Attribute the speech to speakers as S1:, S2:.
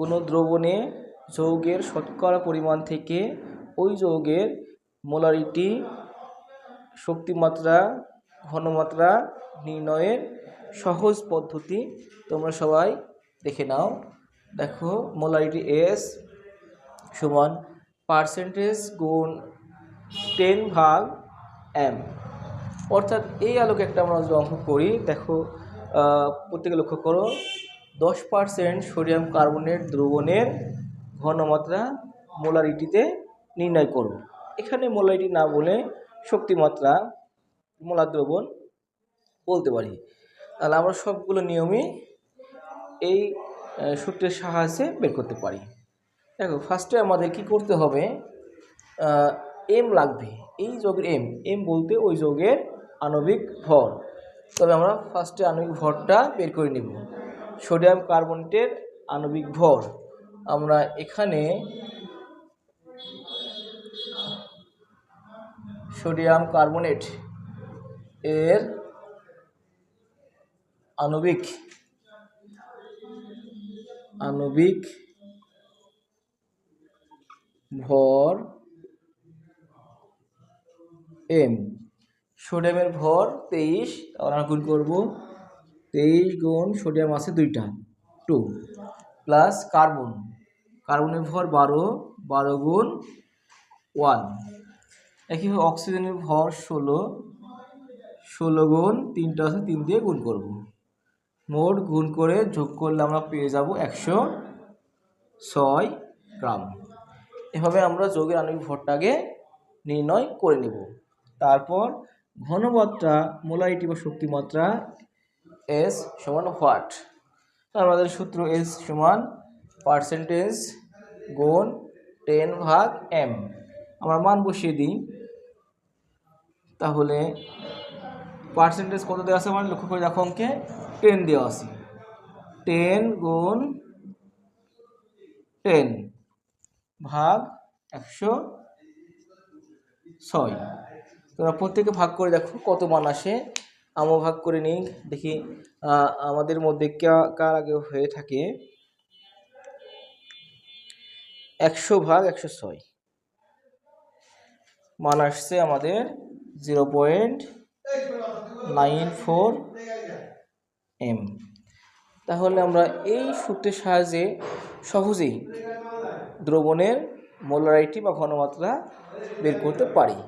S1: কোনো দ্রবণে যৌগের শতকরা পরিমাণ থেকে ওই যৌগের মোলারিটি শক্তিমাত্রা, ঘনমাত্রা নির্ণয়ের সহজ পদ্ধতি তোমরা সবাই দেখে নাও। দেখো, মোলারিটি এস সমান পার্সেন্টেজ গুণ টেন ভাগ এম অর্থাৎ এই আলোকে একটা আমরা যদি অঙ্ক করি, দেখো প্রত্যেকে লক্ষ্য করো দশ পার্সেন্ট সোডিয়াম কার্বনেট দ্রবণের ঘনমাত্রা মোলারিটিতে নির্ণয় করো এখানে মোলারিটি না বলে শক্তিমাত্রা, মোলার দ্রবণ বলতে পারি। তাহলে আমরা সবগুলো নিয়মই এই সূত্রের সাহায্যে বের করতে পারি। দেখো ফার্স্টে আমাদের কি করতে হবে? এম লাগবে। এই যোগের এম এম বলতে ওই যোগের আণবিক ভর। তবে আমরা ফার্স্টে আণবিক ভরটা বের করে নেব। সোডিয়াম কার্বনেটের আণবিক ভর। আমরা এখানে সোডিয়াম কার্বনেট এর আণবিক আণবিক ভর এম সোডিয়ামের ভর তেইশ আমরা গুণ করব তেইশ গুণ সোডিয়াম আছে দুইটা, টু প্লাস কার্বন কার্বনের ভর বারো বারো গুণ ওয়ান। একইভাবে অক্সিজেনের ভর ষোলো ষোলো গুণ তিনটা আছে তিন দিয়ে গুণ করব। মোট গুণ করে যোগ করলে আমরা পেয়ে যাব একশো ছয় গ্রাম। এভাবে আমরা যোগের আণবিক ভরটাকে নির্ণয় করে নেব। তারপর ঘনমাত্রা, মোলারিটি বা শক্তিমাত্রা এস সমান হোয়াট? আমাদের সূত্র এস সমান পার্সেন্টেজ গুণ টেন ভাগ এম। আমরা মান বসিয়ে দিই। তাহলে পার্সেন্টেজ কত দেওয়া আছে মানে লক্ষ্য করে দেখো অঙ্কে টেন দেওয়া আছে। টেন গুণ টেন ভাগ একশো ছয়। তোমরা প্রত্যেকে ভাগ করে দেখো কত মান আসে। আমও ভাগ করে নিই। দেখি আমাদের মধ্যে কার আগে হয়ে থাকে? একশো ভাগ একশো ছয়। মান আসছে আমাদের zero point nine four M. তাহলে আমরা এই সূত্রের সাহায্যে সহজেই দ্রবণের মোলারাইটি বা ঘনমাত্রা বের করতে পারি।